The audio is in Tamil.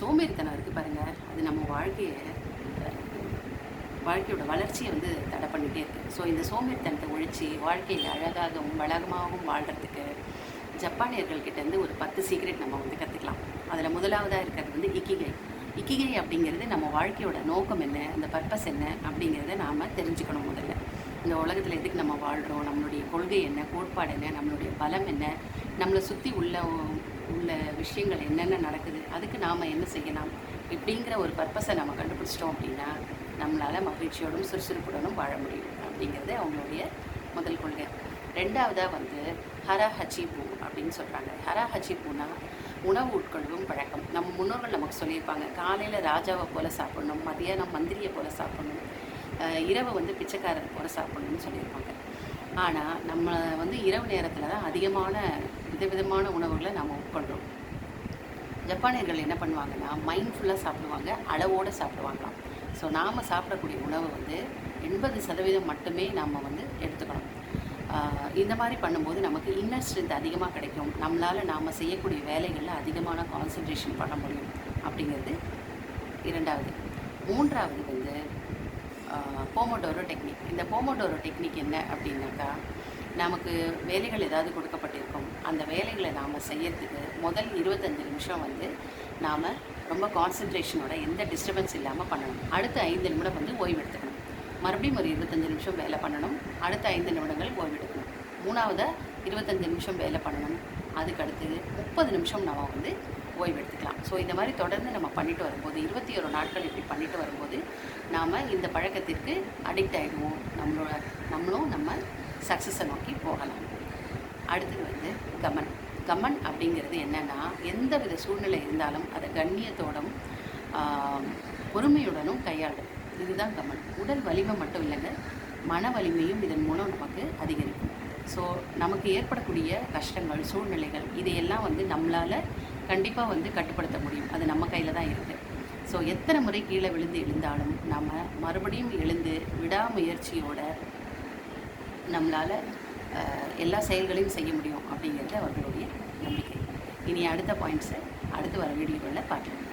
சோம்பேறித்தனம் இருக்குது பாருங்கள் அது நம்ம வாழ்க்கையை வாழ்க்கையோட வளர்ச்சியை வந்து தடை பண்ணிகிட்டே இருக்குது ஸோ இந்த சோம்பேறித்தனத்தை ஒழித்து வாழ்க்கையில் அழகாகவும் வளகமாகவும் வாழ்கிறதுக்கு ஜப்பானியர்கள்கிட்டேருந்து ஒரு பத்து சீக்ரெட் நம்ம வந்து கற்றுக்கலாம் அதில் முதலாவதாக இருக்கிறது வந்து இக்கிகை. இக்கிகை அப்படிங்கிறது நம்ம வாழ்க்கையோட நோக்கம் என்ன அந்த பர்பஸ் என்ன அப்படிங்கிறத நாம் தெரிஞ்சுக்கணும் முதல்ல. இந்த உலகத்தில் எதுக்கு நம்ம வாழ்கிறோம் நம்மளுடைய கொள்கை என்ன? கோட்பாடு என்ன? நம்மளுடைய பலம் என்ன? நம்மளை சுற்றி உள்ள உள்ள விஷயங்கள் என்னென்ன நடக்குது அதுக்கு நாம் என்ன செய்யலாம் இப்படிங்கிற ஒரு பர்பஸை நம்ம கண்டுபிடிச்சிட்டோம் அப்படின்னா நம்மளால் மகிழ்ச்சியோடும் சுறுசுறுப்புடனும் வாழ முடியும் அப்படிங்கிறது அவங்களுடைய முதல் கொள்கை. ரெண்டாவதாக வந்து ஹரா ஹச்சி பூ அப்படின்னு சொல்கிறாங்க ஹரா ஹச்சி பூனா உணவு உட்கொள்ளும் பழக்கம். நம்ம முன்னோர்கள் நமக்கு சொல்லியிருப்பாங்க காலையில் ராஜாவை போல் சாப்பிடணும் மதியானம் மந்திரியை போல் சாப்பிடணும் இரவு வந்து பிச்சைக்காரர் போல் சாப்பிடணும்னு சொல்லியிருப்பாங்க. ஆனால் நம்ம வந்து இரவு நேரத்தில் தான் அதிகமான விதவிதமான உணவுகளை நம்ம உட்கொள்கிறோம் ஜப்பானியர்கள் என்ன பண்ணுவாங்கன்னா மைண்ட்ஃபுல்லாக சாப்பிடுவாங்க அளவோடு சாப்பிடுவாங்களாம். ஸோ நாம் சாப்பிடக்கூடிய உணவு வந்து எண்பது சதவீதம் மட்டுமே நாம் வந்து எடுத்துக்கணும். இந்த மாதிரி பண்ணும்போது நமக்கு இன்னர் ஸ்ட்ரென்த் அதிகமாக கிடைக்கும். நம்மளால் நாம் செய்யக்கூடிய வேலைகளில் அதிகமான கான்சன்ட்ரேஷன் பண்ண முடியும். அப்படிங்கிறது இரண்டாவது. மூன்றாவது வந்து போமோடோரோ டெக்னிக் இந்த போமோடோரோ டெக்னிக் என்ன அப்படின்னாக்கா நமக்கு வேலைகள் ஏதாவது கொடுக்கப்பட்டிருக்கும். அந்த வேலைகளை நாம் செய்யறதுக்கு முதல் இருபத்தஞ்சு நிமிஷம் வந்து நாம் ரொம்ப கான்சன்ட்ரேஷனோட எந்த டிஸ்டர்பன்ஸ் இல்லாமல் பண்ணணும். அடுத்த ஐந்து நிமிடம் வந்து ஓய்வெடுத்துக்கணும் மறுபடியும் ஒரு இருபத்தஞ்சு நிமிஷம் வேலை பண்ணணும். அடுத்த ஐந்து நிமிடங்கள் ஓய்வெடுக்கணும் மூணாவதாக இருபத்தஞ்சு நிமிஷம் வேலை பண்ணணும். அதுக்கடுத்து முப்பது நிமிஷம் நம்ம வந்து ஓய்வெடுத்துக்கலாம் ஸோ இந்த மாதிரி தொடர்ந்து நம்ம பண்ணிட்டு வரும்போது இருபத்தி ஒரு நாட்கள் இப்படி பண்ணிட்டு வரும்போது நாம் இந்த பழக்கத்திற்கு அடிக்ட் ஆகிடுவோம் நம்மளோட நம்மளும் நம்ம சக்ஸஸை நோக்கி போகலாம். அடுத்தது வந்து கமன். கமன் அப்படிங்கிறது என்னென்னா எந்த வித சூழ்நிலை இருந்தாலும் அதை கண்ணியத்தோடும் பொறுமையுடனும் கையாளும். இதுதான் கமன். உடல் வலிமை மட்டும் இல்லைங்க மன வலிமையும் இதன் மூலம் நமக்கு அதிகரிக்கும். ஸோ நமக்கு ஏற்படக்கூடிய கஷ்டங்கள் சூழ்நிலைகள் இதையெல்லாம் வந்து நம்மளால் கண்டிப்பாக வந்து கட்டுப்படுத்த முடியும். அது நம்ம கையில் தான் இருக்குது ஸோ எத்தனை முறை கீழே விழுந்து எழுந்தாலும் நம்ம மறுபடியும் எழுந்து விடாமுயற்சியோட நம்மளால் எல்லா செயல்களையும் செய்ய முடியும் அப்படிங்கிறது அவர்களுடைய நம்பிக்கை. இனி அடுத்த பாயிண்ட்ஸை அடுத்து வர வீடியோவில் பார்க்கலாம்.